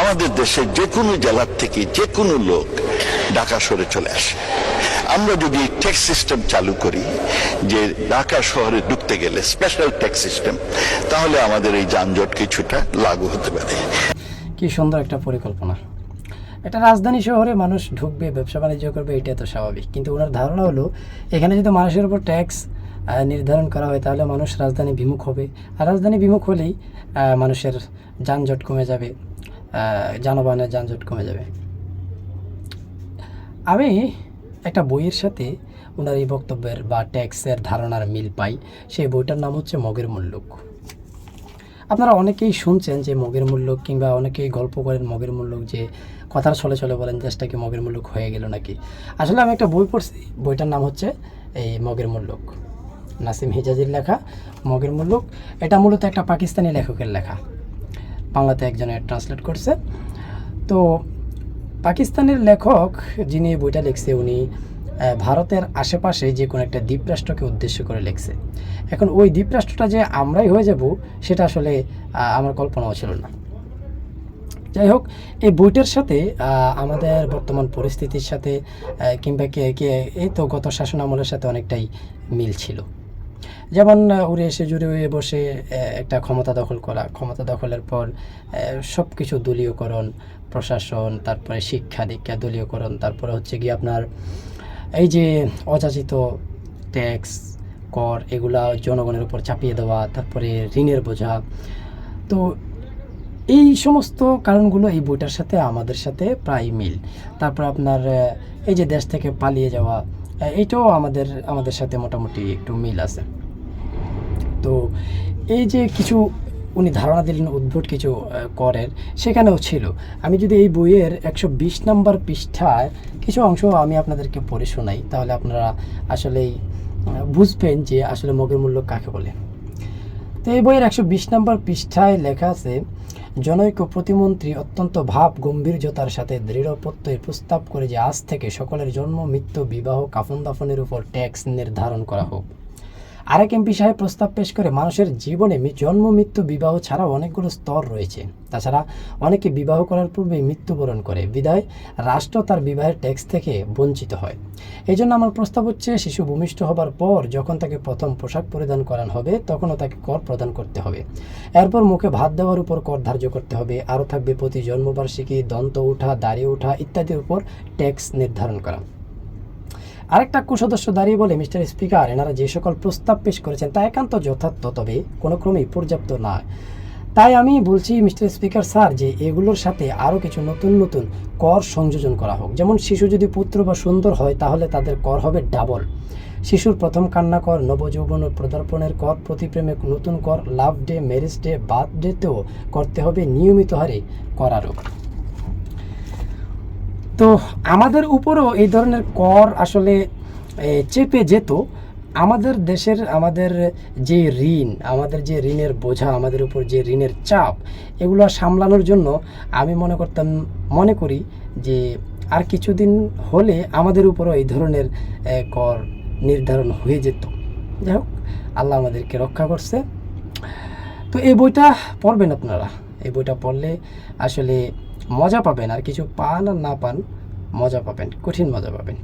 আমাদের দেশে যে কোনো জেলার থেকে যে কোনো লোক ঢাকা শহরে চলে আসে। আমরা যদি ট্যাক্স সিস্টেম চালু করি, যে ঢাকা শহরে ঢুকতে গেলে স্পেশাল ট্যাক্স সিস্টেম তাহলে আমাদের এই যানজট কিছুটা লাগু হতে পারে। কি সুন্দর একটা পরিকল্পনা। একটা রাজধানী শহরে মানুষ ঢুকবে, ব্যবসা বাণিজ্য করবে এটা তো স্বাভাবিক। কিন্তু ওনার ধারণা হলো, এখানে যদি মানুষের উপর ট্যাক্স নির্ধারণ করা হয়, তাহলে মানুষ রাজধানী বিমুখ হবে। আর রাজধানী বিমুখ হলেই মানুষের যানজট কমে যাবে। যানবাহনের যানজট কমে যাবে। আমি একটা বইয়ের সাথে ওনার এই বক্তব্যের বা ট্যাক্সের ধারণার মিল পাই। সেই বইটার নাম হচ্ছে মগের মুল্লুক আপনারা অনেকেই শুনছেন যে মগের মূল্যক কিংবা অনেকেই গল্প করেন মগের মূল্যক যে কথার চলে চলে বলেন দেশটা কি মগের মূল্যক হয়ে গেল নাকি? আসলে আমি একটা বই পড়ছি, বইটার নাম হচ্ছে এই মগের মূল্যক। নাসিম হিজাজির লেখা মগের মূল্যক। এটা মূলত একটা পাকিস্তানি লেখকের লেখা। বাংলাতে একজনের ট্রান্সলেট করছে। তো পাকিস্তানের লেখক যিনি বইটা লিখছে, উনি ভারতের আশেপাশে যে কোনো একটা দ্বীপরাষ্ট্রকে উদ্দেশ্য করে লিখছে। এখন ওই দ্বীপরাষ্ট্রটা যে আমরাই হয়ে যাব, সেটা আসলে আমার কল্পনাও ছিল না। যাই হোক, এই বইটার সাথে আমাদের বর্তমান পরিস্থিতির সাথে কিংবা কে কে, এই তো গত শাসন আমলের সাথে অনেকটাই মিল ছিল। যেমন উড়ে এসে জুড়ে হয়ে বসে একটা ক্ষমতা দখল করা। ক্ষমতা দখলের পর সব কিছু দলীয়করণ, প্রশাসন, তারপরে শিক্ষা দীক্ষা দলীয়করণ, তারপরে হচ্ছে গিয়ে আপনার এই যে অযাচিত ট্যাক্স, কর, এগুলা জনগণের উপর চাপিয়ে দেওয়া, তারপরে ঋণের বোঝা। তো এই সমস্ত কারণগুলো এই বইটার সাথে আমাদের সাথে প্রায় মিল। তারপর আপনার এই যে দেশ থেকে পালিয়ে যাওয়া এইটাও আমাদের আমাদের সাথে মোটামুটি একটু মিল আছে। তো এই যে কিছু উনি ধারণা দিলেন, উদ্ভুট কিছু করেন, সেখানেও ছিল। আমি যদি এই বইয়ের একশো বিশ নম্বর পৃষ্ঠায় কিছু অংশ আমি আপনাদেরকে পড়ে শোনাই, তাহলে আপনারা আসলেই বুঝবেন যে আসলে মগের মূল্য কাকে বলে। তো এই বইয়ের একশো বিশ নম্বর পৃষ্ঠায় লেখা আছে জনৈক প্রতিমন্ত্রী অত্যন্ত ভাব গম্ভীর্যতার সাথে দৃঢ় প্রত্যয় প্রস্তাব করে যে আজ থেকে সকলের জন্ম, মৃত্যু, বিবাহ, কাফন দাফনের উপর ট্যাক্স নির্ধারণ করা হোক। আরেক এমপি সাহেব প্রস্তাব পেশ করে মানুষের জীবনে জন্ম, মৃত্যু, বিবাহ ছাড়াও অনেকগুলো স্তর রয়েছে। তাছাড়া অনেকে বিবাহ করার পূর্বে মৃত্যুবরণ করে। বিদায়, রাষ্ট্র তার বিবাহের ট্যাক্স থেকে বঞ্চিত হয়। এই জন্য আমার প্রস্তাব হচ্ছে, শিশু ভূমিষ্ঠ হবার পর যখন তাকে প্রথম পোশাক পরিধান করানো হবে, তখনও তাকে কর প্রদান করতে হবে। এরপর মুখে ভাত দেওয়ার উপর কর ধার্য করতে হবে। আরও থাকবে প্রতি জন্মবার্ষিকী, দন্ত উঠা, দাড়ি ওঠা ইত্যাদির উপর ট্যাক্স নির্ধারণ করা। আরেকটা কুসদস্য দাঁড়িয়ে বলে, মিস্টার স্পিকার, এনারা যে সকল প্রস্তাব পেশ করেছেন তা একান্ত যথার্থ, তবে কোনো ক্রমেই পর্যাপ্ত নয়। তাই আমি বলছি, মিস্টার স্পিকার স্যার, যে এগুলোর সাথে আরও কিছু নতুন নতুন কর সংযোজন করা হোক। যেমন শিশু যদি পুত্র বা সুন্দর হয়, তাহলে তাদের কর হবে ডাবল। শিশুর প্রথম কান্না কর, নবযৌবন প্রদার্পণের কর, প্রতিপ্রেমে নতুন কর, লাভ ডে, ম্যারেজ ডে বার্থডেতেও করতে হবে নিয়মিত হারে কর আরোপ তো আমাদের উপরও এই ধরনের কর আসলে চেপে যেত। আমাদের দেশের, আমাদের যে ঋণ, আমাদের যে ঋণের বোঝা, আমাদের উপর যে ঋণের চাপ, এগুলো সামলানোর জন্য আমি মনে করতাম, মনে করি যে আর কিছুদিন হলে আমাদের উপরও এই ধরনের কর নির্ধারণ হয়ে যেত। যাই হোক, আল্লাহ আমাদেরকে রক্ষা করছে। তো এই বইটা পড়বেন আপনারা। এই বইটা পড়লে আসলে মজা পাবেন আর কিছু পান আর না পান মজা পাবেন কঠিন মজা পাবেন।